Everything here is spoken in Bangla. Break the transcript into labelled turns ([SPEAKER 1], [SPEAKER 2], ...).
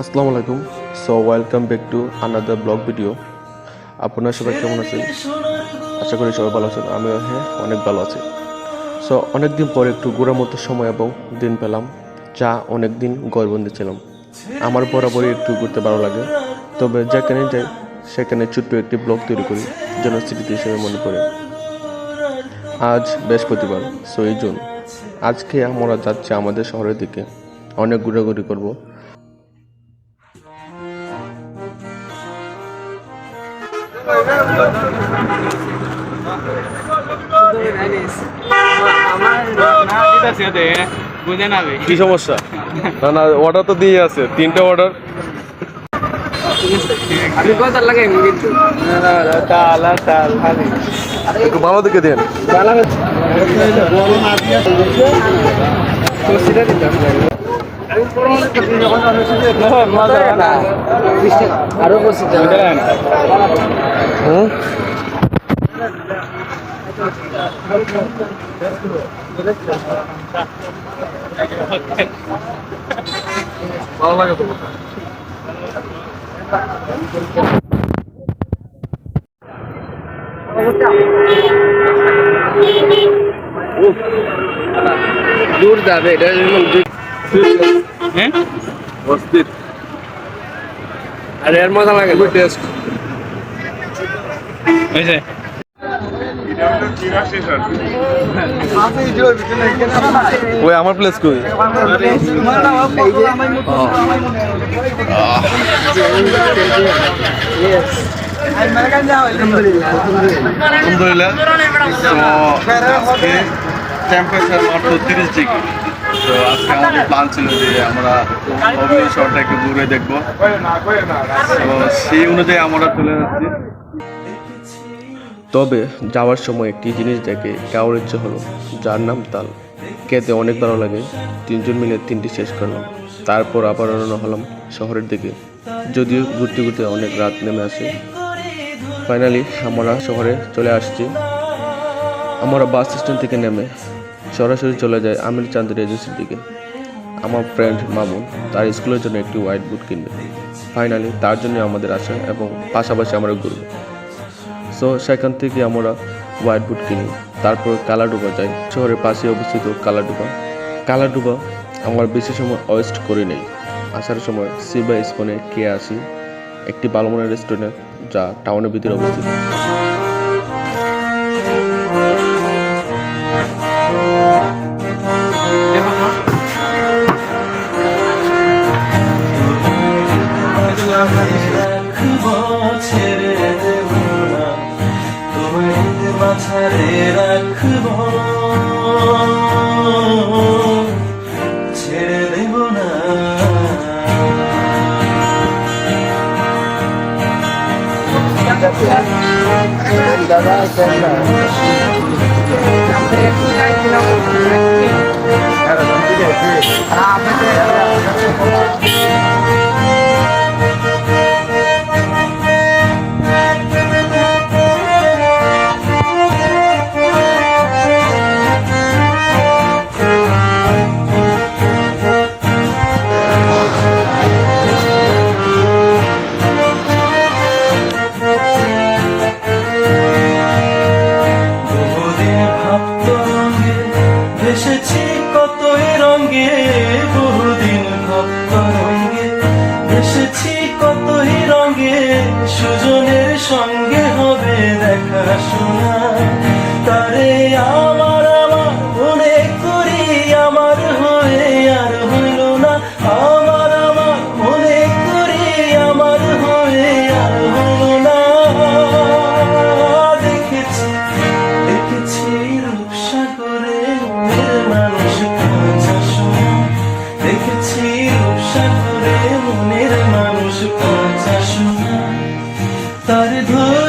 [SPEAKER 1] আসসালামু আলাইকুম। So welcome back to another blog video আপনার সবাই কেমন আছেন? আশা করি সবাই ভালো আছেন, আমিও হ্যাঁ অনেক ভালো আছি। সো অনেক দিন পর একটু ঘোরার মতো সময় এবং দিন পেলাম। যা অনেক দিন গড়বন্দি ছিলাম। আমার বরাবরই একটু ঘুরতে ভালো লাগে। তবে যেখানে যাই, সেখানে ছোট্ট একটি ব্লগ তৈরি করি, যেন স্মৃতি হিসেবে মনে পড়ে। আজ বৃহস্পতিবার ছয়ই জুন। আজকে আমরা যাচ্ছি আমাদের শহরের দিকে। অনেক ঘোরাঘুরি করব। কি সমস্যা? না না অর্ডার তো দিয়ে আছে তিনটা অর্ডার একটু ভালো দিকে দেন।
[SPEAKER 2] আরও বসে
[SPEAKER 1] হুম ভালো
[SPEAKER 2] দূর যাবে এটা হ্যাঁ?
[SPEAKER 1] অস্থির।
[SPEAKER 2] আর এর মজা লাগে। টেস্ট হয়েছে
[SPEAKER 1] ওই আমার প্লেস কই? আলহামদুলিল্লাহ। টেম্পারেচার মাত্র তিরিশ ডিগ্রি তো আজকে আমাদের প্ল্যান ছিল যে আমরা শহরটা একটু দূরে দেখব। তো সেই অনুযায়ী আমরা চলে যাচ্ছি। তবে যাওয়ার সময় একটি জিনিস দেখে যাওয়ার ইচ্ছে হলো, যার নাম তাল। খেতে অনেক ভালো লাগে। তিনজন মিলে তিনটি শেষ করলাম। তারপর আবার রওনা হলাম শহরের দিকে। যদিও ঘুরতে ঘুরতে অনেক রাত নেমে আসে। ফাইনালি আমরা শহরে চলে আসছি। আমরা বাস স্ট্যান্ড থেকে নেমে সরাসরি চলে যায় আমির চাঁদের এজেন্সির দিকে। আমার ফ্রেন্ড মামুন, তার স্কুলের জন্য একটি হোয়াইট বুট কিনবে। ফাইনালি তার জন্য আমাদের আসা এবং পাশাপাশি আমরা ঘুরবো। সো সেখান থেকে আমরা হোয়াইট বুট কিনি। তারপর কালাডুবা যাই। শহরের পাশে অবস্থিত কালাডুবা। কালাডুবা আমার বেশি সময় ওয়েস্ট করি নেই। আসার সময় সিবা স্পনে কে আসি। একটি ভালো মানের রেস্টুরেন্ট যা টাউনের ভিতরে অবস্থিত।
[SPEAKER 3] মাথারে রাখব ছেড়ে দেব না বহুদিন ভেসেছি কতই রঙে, বহুদিন ভক্ত রঙে। ভেসেছি কতই রঙে, সুজনের সঙ্গে হবে দেখা শোনা। তারে আমার রূপসাগরে মনের মানুষ কথা শোনা। তার ধরি